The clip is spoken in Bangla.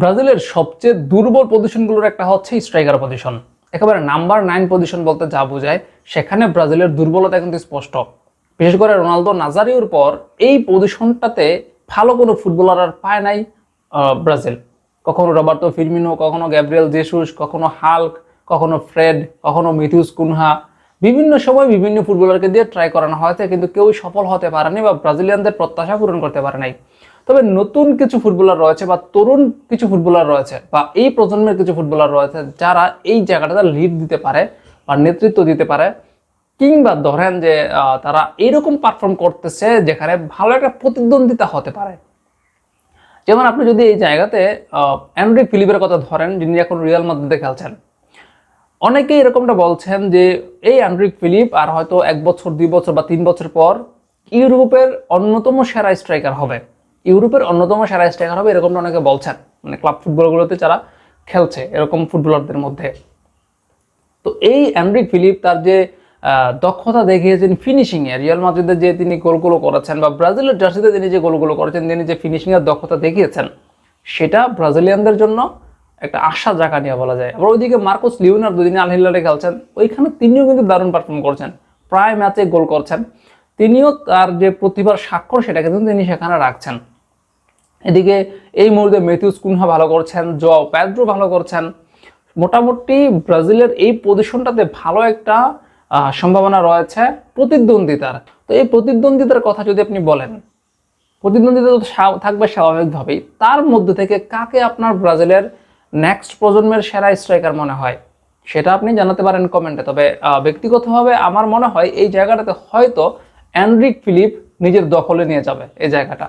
ব্রাজিলের সবচেয়ে দুর্বল পজিশনগুলোর একটা হচ্ছে স্ট্রাইকার পজিশন একেবারে নাম্বার নাইন পজিশন বলতে যা বোঝায়, সেখানে ব্রাজিলের দুর্বলতা কিন্তু স্পষ্ট। বিশেষ করে রোনালদো নাজারিওর পর এই পজিশনটাতে ভালো কোনো ফুটবলার আর পায় নাই ব্রাজিল। কখনো রবার্তো ফিরমিনো, কখনো গ্যাব্রিয়েল জেসুস, কখনো হাল্ক, কখনো ফ্রেড, কখনো মিথিউস কুনহা বিভিন্ন সময় বিভিন্ন ফুটবলারকে দিয়ে ট্রাই করানো হয়েছে, কিন্তু কেউই সফল হতে পারেনি বা ব্রাজিলিয়ানদের প্রত্যাশা পূরণ করতে পারে নাই। তবে নতুন কিছু ফুটবলার রয়েছে বা তরুণ কিছু ফুটবলার রয়েছে বা এই প্রজন্মের কিছু ফুটবলার রয়েছে যারা এই জায়গাটাতে লিড দিতে পারে বা নেতৃত্ব দিতে পারে, কিংবা ধরেন যে তারা এইরকম পারফর্ম করতেছে যেখানে ভালো একটা প্রতিদ্বন্দ্বিতা হতে পারে। যেমন আপনি যদি এই জায়গাতে অ্যান্ড্রিক ফিলিপের কথা ধরেন, যিনি এখন রিয়াল মাদ্রিদে খেলছেন অনেকে এরকমটা বলছেন যে এই অ্যান্ড্রিক ফিলিপ আর হয়তো এক বছর, দুই বছর বা তিন বছর পর ইউরোপের অন্যতম সেরা স্ট্রাইকার হবে। ইউরোপের অন্যতম সেরা স্ট্রাইকার হবে এরকমটা অনেকে বলছেন। মানে ক্লাব ফুটবলগুলোতে যারা খেলছে, এরকম ফুটবলারদের মধ্যে। তো এই অ্যান্ড্রিক ফিলিপ তার যে দক্ষতা দেখিয়েছেন ফিনিশিংয়ে রিয়াল মাদ্রিদে যে তিনি গোলগুলো করেছেন বা ব্রাজিলের জার্সিতে তিনি যে গোলগুলো করেছেন, তিনি যে ফিনিশিংয়ের দক্ষতা দেখিয়েছেন, সেটা ব্রাজিলিয়ানদের জন্য একটা আশা জায়গা নিয়ে বলা যায়। আবার ওইদিকে মার্কোস লিওনার দুদিন আল হিলারে খেলছেন, ওইখানে তিনিও কিন্তু দারুণ পারফর্ম করছেন। প্রায় ম্যাচে গোল করছেন। তিনিও তার যে প্রতিভার স্বাক্ষর সেটা কিন্তু তিনি সেখানে রাখছেন। এদিকে এই মুহূর্তে মেথিউস কুনহা ভালো করছেন জ প্যাড্রো ভালো করছেন। মোটামুটি ব্রাজিলের এই পজিশনটাতে ভালো একটা সম্ভাবনা রয়েছে প্রতিদ্বন্দ্বিতার। তো এই প্রতিদ্বন্দ্বিতার কথা যদি আপনি বলেন, প্রতিদ্বন্দ্বিতা তো থাকবে স্বাভাবিকভাবেই। তার মধ্যে থেকে কাকে আপনার ব্রাজিলের নেক্সট প্রজন্মের সেরা স্ট্রাইকার মনে হয়? সেটা আপনি জানাতে পারেন কমেন্টে তবে ব্যক্তিগতভাবে আমার মনে হয় এই জায়গাটাতে হয়তো অ্যান্ড্রিক ফিলিপ নিজের দখলে নিয়ে যাবে, এই জায়গাটা।